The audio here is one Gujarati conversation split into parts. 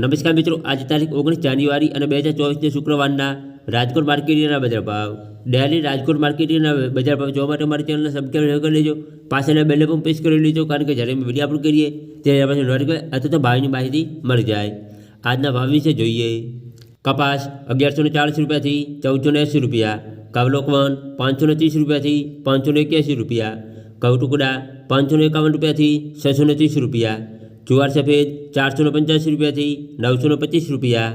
નમસ્કાર મિત્રો, આજે તારીખ ઓગણીસ જાન્યુઆરી અને બે હજાર ચોવીસને શુક્રવારના રાજકોટ માર્કેટના બજાર ભાવ. ડેલી રાજકોટ માર્કેટના બજાર ભાવ જોવા માટે અમારી ચેનલને સબસ્ક્રાઈબ કરી લેજો. પાછળના બેલ પણ પ્રેસ કરી લેજો, કારણ કે જ્યારે અમે વીડિયો અપલોડ કરીએ, ત્યારે આપણે નોટિફિકેશન અથવા તો ભાવની માહિતી મળી જાય. આજના ભાવ વિશે જોઈએ. કપાસ અગિયારસો ને ચાલીસ રૂપિયાથી ચૌદસો ને એંસી રૂપિયા, કવલોકવન પાંચસો ને ત્રીસ રૂપિયાથી પાંચસો ને એક્યાસી રૂપિયા, કવટુકડા ટુકડા પાંચસો ને એકાવન રૂપિયાથી છસો ને ત્રીસ રૂપિયા જુવાર સફેદ ચારસો પંચ્યાસી રૂપિયાથી નવસો પચીસ રૂપિયા.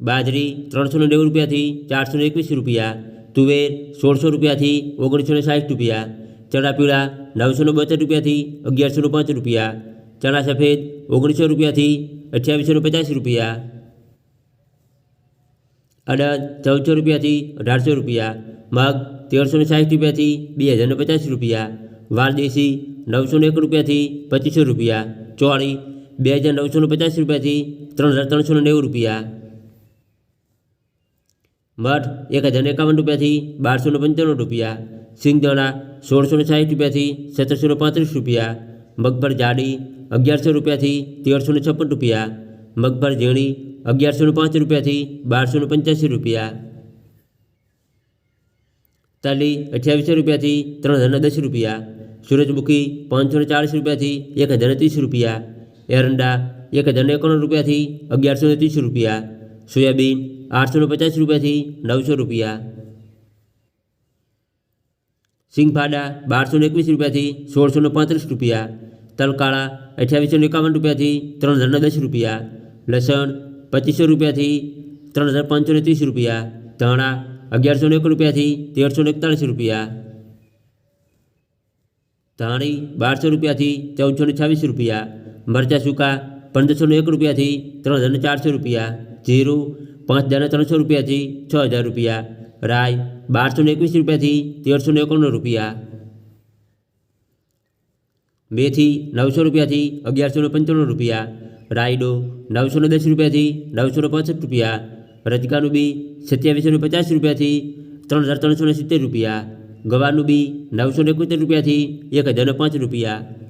બાજરી ત્રણસો નેવું રૂપિયાથી ચારસો એકવીસ રૂપિયા. તુવેર સોળસો રૂપિયાથી ઓગણીસો સાઠ રૂપિયા. ચણા પીળા નવસો બોતેર રૂપિયાથી અગિયારસો પાંચ રૂપિયા. ચણા સફેદ ઓગણીસો રૂપિયાથી અઠ્યાવીસો પચાસ રૂપિયા. અડદ ચૌદસો રૂપિયાથી અઢારસો રૂપિયા. મગ તેરસો સાઠ રૂપિયાથી બે હજાર પચાસ રૂપિયા. વાલદેશી નવસો એક રૂપિયાથી પચીસો રૂપિયા. ચોળી બે હજાર નવસો પચાસ રૂપિયાથી ત્રણ હજાર ત્રણસો ને નેવું રૂપિયા. મઠ એક હજાર એકાવન રૂપિયાથી બારસો ને પંચાણું રૂપિયા. સિંગદાણા સોળસો ને સાહીઠ રૂપિયાથી સત્તરસો ને પાંત્રીસ રૂપિયા. મગફળ જાડી અગિયારસો રૂપિયાથી તેરસો ને છપ્પન રૂપિયા. મગફળ ઝીણી અગિયારસો ને પાંચ રૂપિયાથી બારસો ને પંચ્યાસી રૂપિયા. તાલી અઠ્યાવીસો રૂપિયાથી ત્રણ હજારના દસ રૂપિયા. સૂરજમુખી પાંચસો ને ચાળીસ રૂપિયાથી એક હજાર ત્રીસ રૂપિયા, એરંડા એક હજાર એકાણું રૂપિયાથી અગિયારસો ને ત્રીસ રૂપિયા, સોયાબીન આઠસો ને પચાસ રૂપિયાથી નવસો રૂપિયા. સિંગફાડા બારસો એકવીસ રૂપિયાથી સોળસો ને પાંત્રીસ રૂપિયા, તલકાળા અઠ્યાવીસો એકાવન રૂપિયાથી ત્રણ હજારના દસ રૂપિયા, લસણ પચીસો રૂપિયાથી ત્રણ હજાર પાંચસો ને ત્રીસ રૂપિયા, ધાણા અગિયારસો એક રૂપિયાથી તેરસો એકતાળીસ રૂપિયા. ધાણી બારસો રૂપિયાથી ચૌદસો ને છવ્વીસ રૂપિયા, મરચાં સૂકા પંદરસો એક રૂપિયાથી ત્રણ હજાર ચારસો રૂપિયા, જીરું પાંચ હજાર ને ત્રણસો રૂપિયાથી છ હજાર રૂપિયા રાય બારસો ને એકવીસ રૂપિયાથી તેરસો ને એકાણું રૂપિયા. મેથી નવસો રૂપિયાથી અગિયારસો ને પંચાણું રૂપિયા, રાયડો નવસો ને દસ રૂપિયાથી નવસો ને પાંસઠ રૂપિયા રજકાનું બી સત્યાવીસો ને પચાસ રૂપિયાથી ત્રણ હજાર ત્રણસો ને સિત્તેર રૂપિયા. ગવાનું બી નવસો ને રૂપિયાથી એક હજારને પાંચ રૂપિયા